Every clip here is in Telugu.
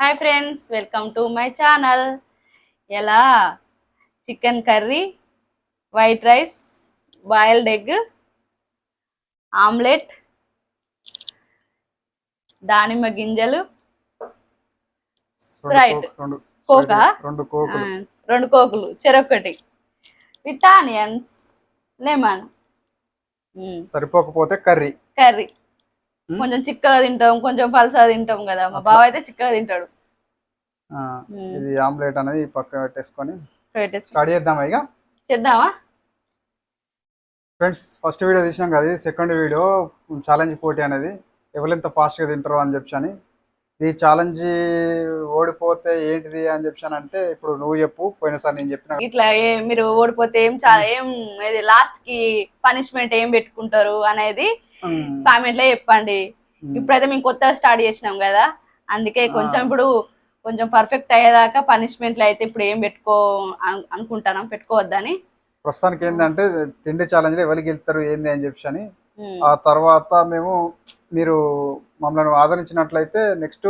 Hi friends welcome to my channel ఎలా chicken curry white rice boiled egg omelette దానిమ్మ గింజలు. రెండు కోకా? రెండు ఆ, కోకులు రెండు కోకులు చెరొక్కటి విత్ ఆనియన్స్ లెమన్ సరిపోకపోతే కర్రీ. Curry Hmm? కొంచెం చిక్కగా తింటాం కొంచెం పల్సగా తింటాం కదా. మా బావ అయితే చిక్కగా తింటాడు. Hmm. ఇది ఆమ్లెట్ అనేది పక్క పెట్టేసుకొని పెట్టేసుకో స్టార్ట్ చేద్దామా ఇక? చేద్దామా? ఫ్రెండ్స్ ఫస్ట్ వీడియో తీసినాం కదా సెకండ్ వీడియో ఛాలెంజ్ పోటీ అనేది. ఎవరెంత ఫాస్ట్గా తింటారో అని చెప్పాను ఈ ఛాలెంజ్ ఓడిపోతే ఏంటిది అని చెప్పాను అంటే ఇప్పుడు నువ్వు చెప్పు పోయినసారి నేను చెప్పిన ఇట్లా మీరు ఓడిపోతే ఏం చాలా ఏం లాస్ట్కి పనిష్మెంట్ ఏం పెట్టుకుంటారు అనేది కామెంట్లో చెప్పండి ఇప్పుడైతే మేము కొత్తగా స్టార్ట్ చేసినాం కదా అందుకే కొంచెం. ఇప్పుడు కొంచెం పర్ఫెక్ట్ అయ్యేదాకా పనిష్మెంట్లు అయితే ఇప్పుడు ఏం పెట్టుకో అను- అనుకుంటాను పెట్టుకోవద్దని ప్రస్తుతానికి ఏంటంటే తిండి ఛాలెంజ్ ఎవరికి వెళ్తారు ఏంది అని చెప్పని ఉమ్. ఆ తర్వాత మేము మీరు మమ్మల్ని ఆదరించినట్లయితే నెక్స్ట్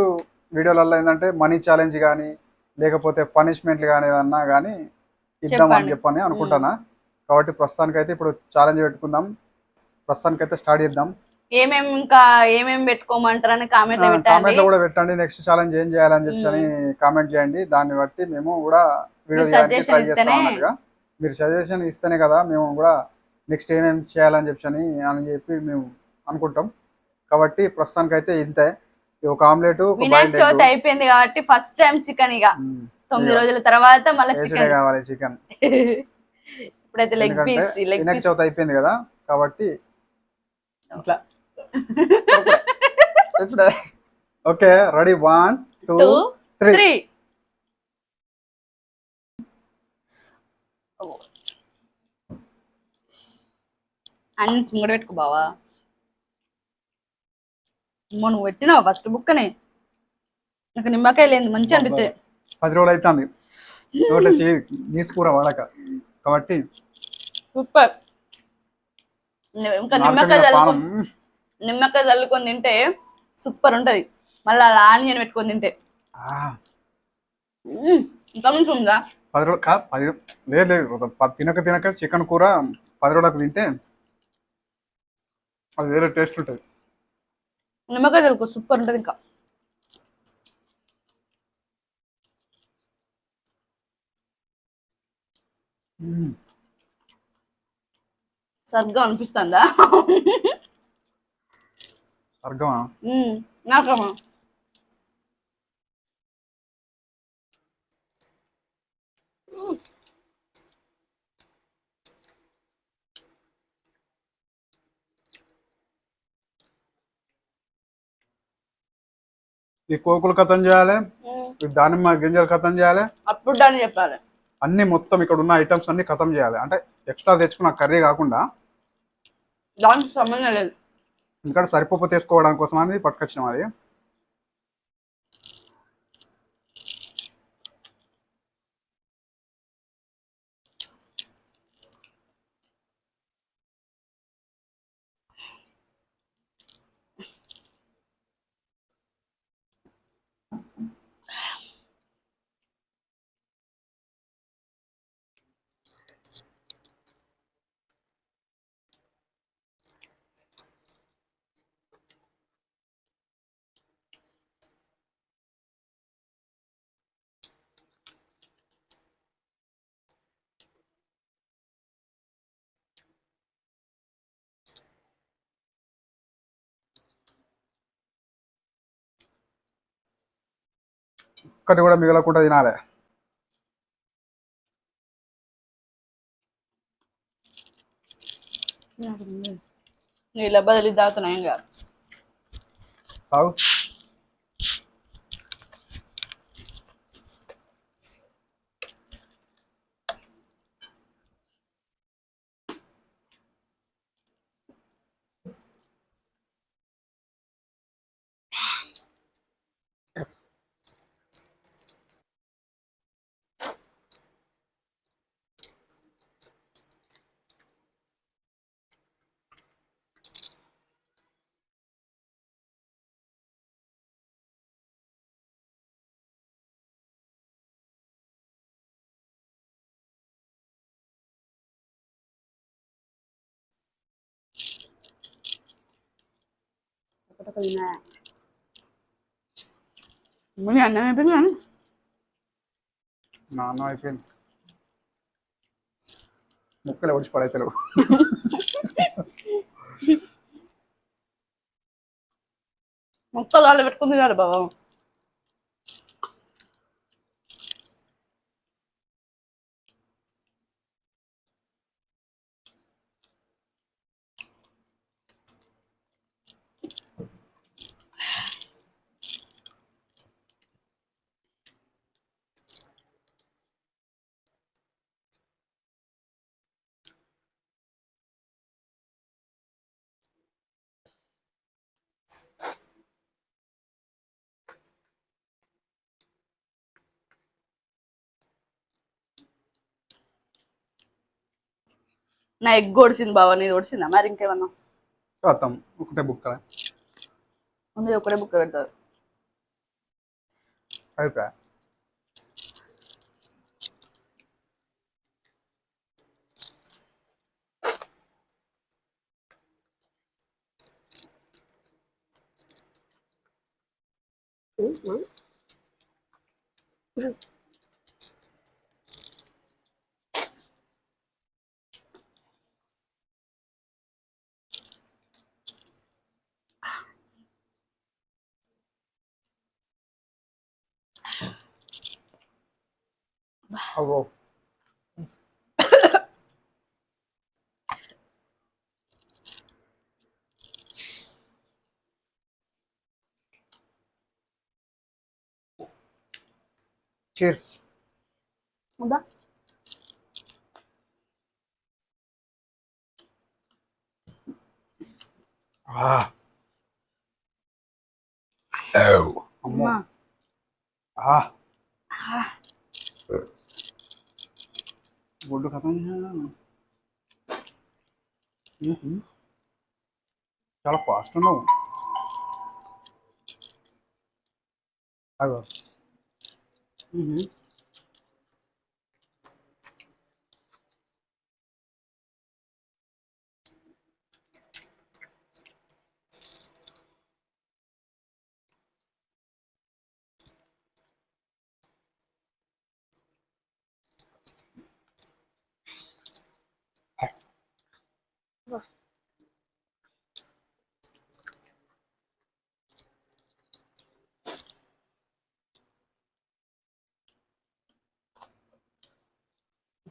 వీడియోలలో ఏంటంటే మనీ ఛాలెంజ్ కానీ లేకపోతే పనిష్మెంట్లు కానీ ఏదన్నా కానీ ఇద్దాం అని. చెప్పని అనుకుంటానా? కాబట్టి ప్రస్తుతానికైతే ఇప్పుడు ఛాలెంజ్ పెట్టుకుందాం. ప్రస్తుతానికైతే స్టార్ట్ చేద్దాం. ఏమేం ఇంకా ఏమేం పెట్టుకోమంటారని కామెంట్ కామెంట్ కూడా పెట్టండి. నెక్స్ట్ ఛాలెంజ్ ఏం చేయాలని చెప్పని కామెంట్ చేయండి. దాన్ని బట్టి మేము కూడా వీడియో ట్రై చేస్తాం మీరు సజెషన్ ఇస్తేనే కదా మేము కూడా నెక్స్ట్ ఏమేమి చేయాలని చెప్పని అని చెప్పి మేము అనుకుంటాం. కాబట్టి ప్రస్తుతానికైతే ఇంతే. ఇది ఒక ఆమ్లెట్ వినాయక చవితి అయిపోయింది కాబట్టి ఫస్ట్ టైం చికెన్ ఇక. తొమ్మిది. రోజుల తర్వాత మళ్ళీ చికెన్. కావాలి చికెన్? ఇప్పుడైతే leg piece leg Vinayaka piece Chavithi అయిపోయింది కదా కాబట్టి ఇట్లా. Okay ready. One two two three three అన్ని పెట్టుకో బావా. అమ్మో నువ్వు పెట్టినావు ఫస్ట్ బుక్కని నాకు నిమ్మకాయ లేదు మంచి అనిపిస్తే పది రోజులు అవుతుంది నోట్లో చేయి తీసుకురా వాడక. కాబట్టి సూపర్. ఇంకా నిమ్మకాయ చల్లుకొని నిమ్మకాయ చల్లుకొని తింటే సూపర్ ఉంటది. మళ్ళీ అలా ఆనియన్ పెట్టుకొని తింటే. ఇంకా ఉందా? పది రోజులు కా పది లేదు లేదు తినక తినక చికెన్ కూర పది రోజులకు తింటే అది వేరే టేస్ట్ ఉంటుంది. నిమ్మకాయ చల్లుకో సూపర్ ఉంటది ఇంకా. సరిగ్గా అనిపిస్తుందా? మ్మ్. నాకమ్మా. ఈ కోకులు కథం చేయాలి. ఈ దానిమ్మ గింజలు కథం చేయాలి. అప్పుడు దాన్ని చెప్పాలి. అన్ని మొత్తం ఇక్కడ ఉన్న ఐటమ్స్ అన్ని కథం చేయాలి. అంటే ఎక్స్ట్రా తెచ్చుకున్న కర్రీ కాకుండా దానికి సంబంధం లేదు. ఎందుకంటే సరిపప్పు తీసుకోవడం కోసం అనేది పట్టుకొచ్చినాం అది. ఒక్కటి కూడా మిగలకుండా తినాలి నీళ్ళ బదిలీ తాగుతున్నాయి ఇంకా తాగు పుట్టకలున్నా ముందు అన్నం అయిపోయింది నాన్న అయిపోయింది ముక్కలు ఎవడిచి పడైతలేవు మొక్కలు వాళ్ళు పెట్టుకుంది కదా బాబా నా ఎగ్ ఒడిచింది బాబా నీది ఒడిచిందా మరి ఇంకేమన్నా? మొత్తం ఒకటే బుక్క ముందు ఒకటే బుక్క పెడతారు. అయిపోయా? అవ్వో చీర్స్ ఉందా అమ్మో అమ్మా ఆ గుడ్డు కథ చాలా ఫాస్ట్ ఉన్నావు అగో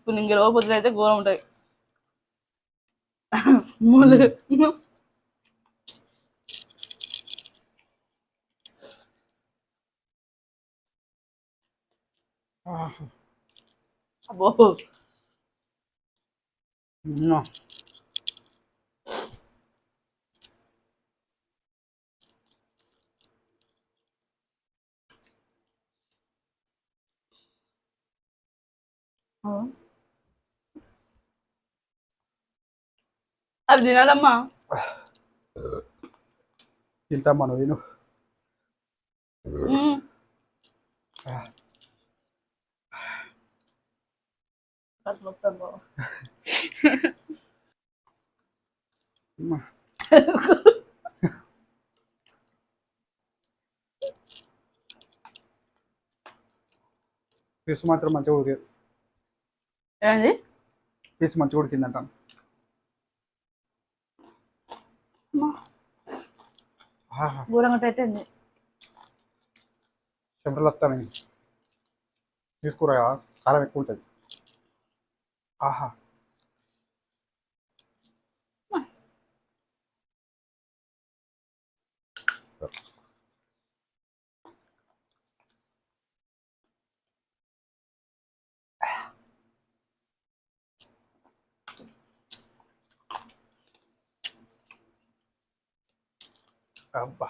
ఇప్పుడు ఇంక రోజు పొద్దున అయితే ఘోరం ఉంటాయి మూలు ఆహా. అబ్బో మ్మ్. అవి తినాలమ్మా. తింటామా నువ్వు తిను. పీస్ మాత్రం మంచిగా ఉడికి ఏంది? పీస్ మంచిగా ఉడికిందంటాను అమ్మా, ఘోరంగా పెట్టింది చెమటలు వస్తాయి తీసుకురా కారం ఎక్కువ ఉంటుంది. ఆహా. అబ్బా అమ్మా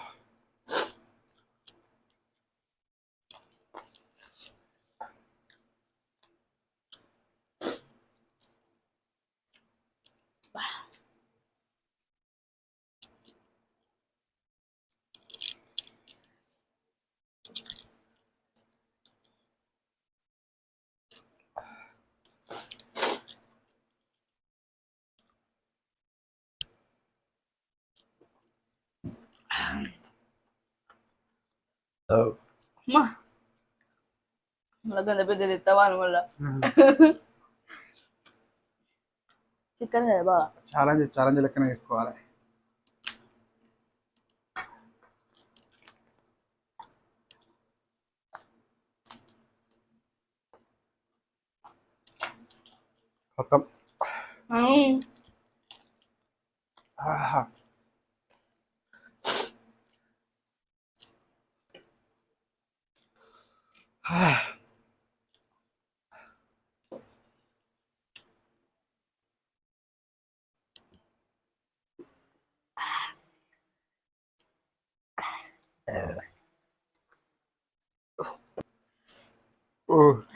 మళ్ళీ గంత పెద్దది ఎత్తావా అని మళ్ళా చికెన్ కదా బాగా ఛాలెంజ్ ఛాలెంజ్ లెక్కనే తీసుకోవాలి మొత్తం మ్మ్. ఆహా. ఆ. ఓ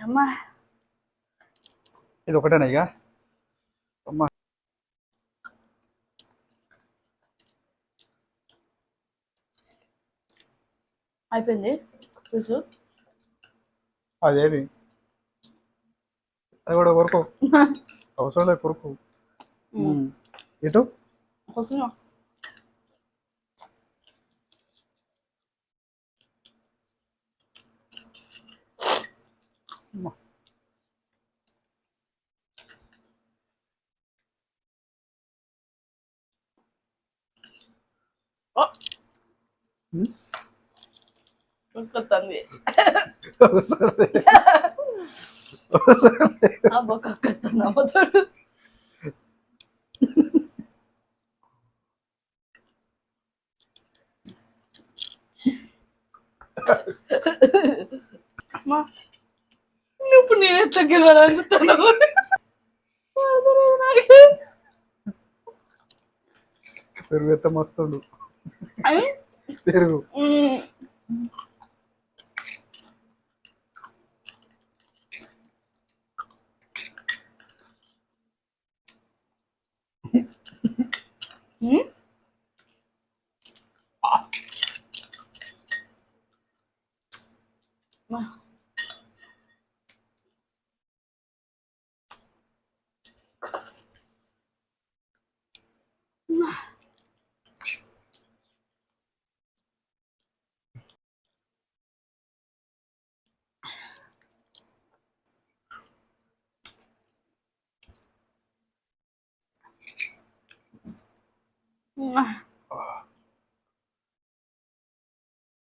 అమ్మా. ఇది ఒకటేనా ఇక? అమ్మా. అయిపోయింది. చూసు. అదేది అది కూడా కొరకు అవసరం లేదు కొరకు ఉమ్. ఇటు కొంచెం లేదు. అబ్బా కక్కుతుంది అమ్మతోడు అమ్మా ఇప్పుడు నేను ఎట్లా గెలవాలనుకుంటున్నావు పెరుగు ఎత్త మస్తుండు పెరుగు Hmm?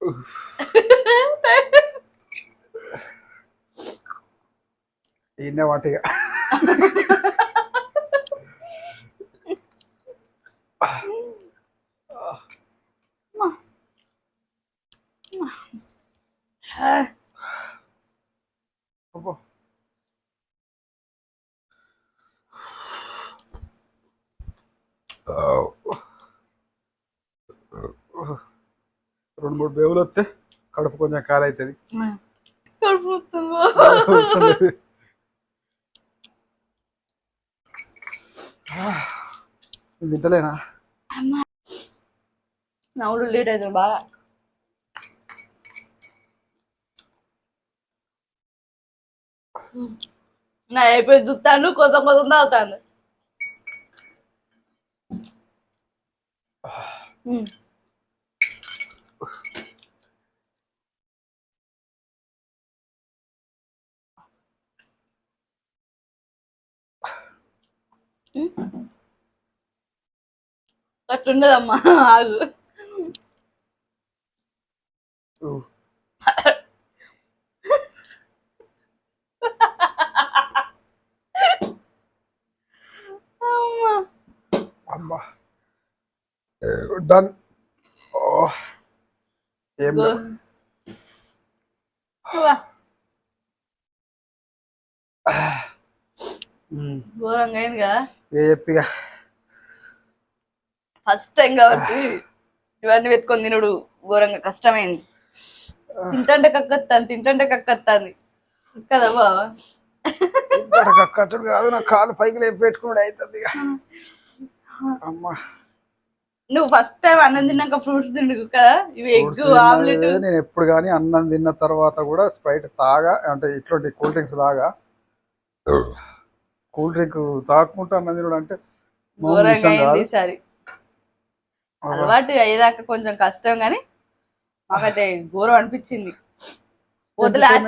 వాటిగా అబ్బో. మూడు బేవులు వస్తే కడుపు కొంచెం ఖాళీ అవుతుంది? తింటలేనా? నవ్వులు లేట్ అవుతుంది బాగా. నా అయిపోయి చూస్తాను కొత్త కొత్త తాగుతాను అట్లుండదమ్మా ఆగు ఊ. అమ్మా అమ్మా డన్ ఓ ఏం గో- లేవు. వా, ఉమ్. ఘోరంగా అయింది కదా? ఏ చెప్పిగా? ఫస్ట్ టైం కాబట్టి ఇవన్నీ పెట్టుకొని తినడు ఘోరంగా కష్టమైంది. తింటంటే కక్కత్తాను తింటంటే కక్కత్తాను కదా బావ? కాదు నా కాలు పైకి లేపి పెట్టుకున్నాడు అవుతుంది అమ్మా. నువ్వు ఫస్ట్ టైం అన్నం తిన్నాక ఫ్రూట్స్ తిండు కదా? ఇవి ఎగ్ ఆమ్లెట్ నేను ఎప్పుడు కానీ అన్నం తిన్న తర్వాత కూడా స్ప్రైట్ తాగా అంటే ఇట్లాంటి కూల్ డ్రింక్స్ తాగా. కూల్ డ్రింక్ తాగుకుంటూ అన్నం తినడం అంటే ఘోరంగా అయింది. ఈసారి. అలవాటు అయ్యేదాకా కొంచెం కష్టం కానీ మాకైతే ఘోరం అనిపించింది.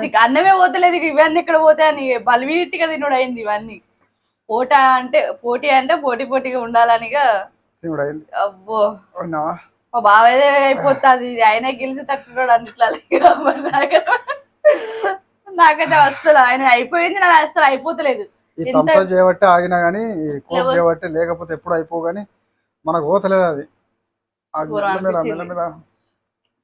చిక్ అన్నమే పోతలేదు ఇక ఇవన్నీ ఇక్కడ పోతాయని బలివీటిగా తినుడు అయింది ఇవన్నీ. పోటా అంటే పోటీ అంటే పోటీ పోటీగా ఉండాలనిగా అబ్బో. మా బావైతే అయిపోతుంది ఆయన గెలిచి తట్టున్నాడు అన్నిట్లా నాకైతే అస్సలు ఆయన అయిపోయింది నాకు అస్సలు అయిపోతలేదు. ఈ తంప చేయబట్టి ఆగినా గానీ ఈ లేవ- చేయబట్టి లేకపోతే ఎప్పుడు అయిపో గానీ మనకు పోతలేదు అది.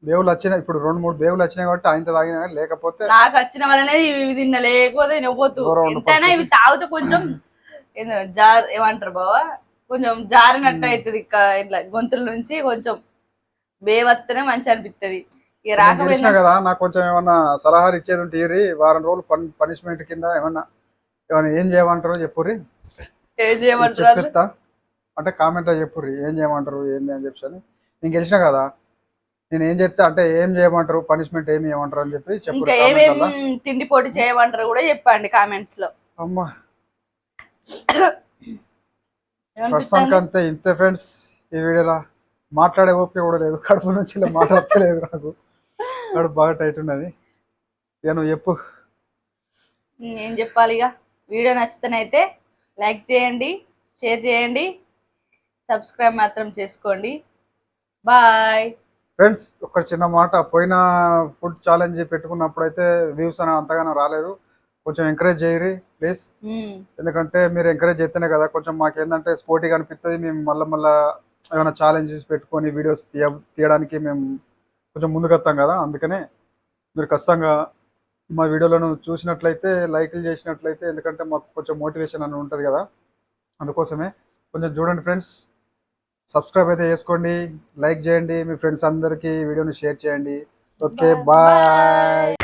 బేవులు వచ్చినాయి ఇప్పుడు రెండు మూడు బేవులు వచ్చినాయి కాబట్టి ఆయనతో తాగినా కానీ లేకపోతే నాకు వచ్చిన వల్లనే ఇవి తిన్న లేకపోతే నవ్వద్దు ఎంతైనా ఇవి తాగితే కొంచెం జార్ ఏమంటారు బావా? కొంచెం జారినట్టు అవుతుంది ఇట్లా గొంతుల నుంచి కొంచెం బేవత్తనే మంచి అనిపిస్తుంది ఇక గెలిచినా రాకపోయినా కదా నాకు కొంచెం ఏమన్నా సలహాలు ఇచ్చేది ఉంటే వారం రోజులు పన్ పనిష్మెంట్ కింద ఏమన్నా ఏమన్నా ఏం చేయమంటారో చెప్పుర్రి? ఏం చేయమంటారు? చెప్పిస్తా అంటే కామెంట్లో చెప్పుర్రి. ఏం చేయమంటారు ఏంది అని చెప్పి అని. నేను గెలిచినా కదా. నేను ఏం చెప్తే అంటే ఏం చేయమంటారు పనిష్మెంట్ ఏమి చేయమంటారు అని చెప్పి ఇంకా చెప్పు ఏమేమి తిండి పోటీ చేయమంటారు కూడా చెప్పండి కామెంట్స్లో అమ్మా? ప్రస్తుతానికి అంతే. ఇంతే ఫ్రెండ్స్. ఈ వీడియోలో మాట్లాడే ఓపిక కూడా లేదు. కడుపు నుంచి ఇలా మాట్లాడతలేదు నాకు. కడుపు బాగా టైట్ ఉన్నది. ఇక నువ్వు చెప్పు. ఏం చెప్పాలి ఇక వీడియో నచ్చితేనైతే లైక్ చేయండి షేర్ చేయండి సబ్స్క్రైబ్ మాత్రం చేసుకోండి. బాయ్. ఫ్రెండ్స్ ఒక చిన్న మాట. పోయిన ఫుడ్ ఛాలెంజ్ పెట్టుకున్నప్పుడు అయితే వ్యూస్ అని అంతగానో రాలేదు. కొంచెం ఎంకరేజ్ చేయరి ప్లీజ్. ఎందుకంటే మీరు ఎంకరేజ్ చేస్తేనే కదా కొంచెం మాకు ఏంటంటే స్పోర్టీగా అనిపిస్తుంది మేము మళ్ళీ మళ్ళీ ఏమైనా ఛాలెంజెస్ పెట్టుకొని వీడియోస్ తీయ తీయడానికి మేము కొంచెం ముందుకు వస్తాం కదా అందుకనే మీరు ఖచ్చితంగా మా వీడియోలను చూసినట్లయితే లైక్లు చేసినట్లయితే ఎందుకంటే మాకు కొంచెం మోటివేషన్ అని ఉంటుంది కదా అందుకోసమే కొంచెం చూడండి ఫ్రెండ్స్. సబ్స్క్రైబ్ అయితే చేసుకోండి లైక్ చేయండి మీ ఫ్రెండ్స్ అందరికీ వీడియోని షేర్ చేయండి. ఓకే. బాయ్.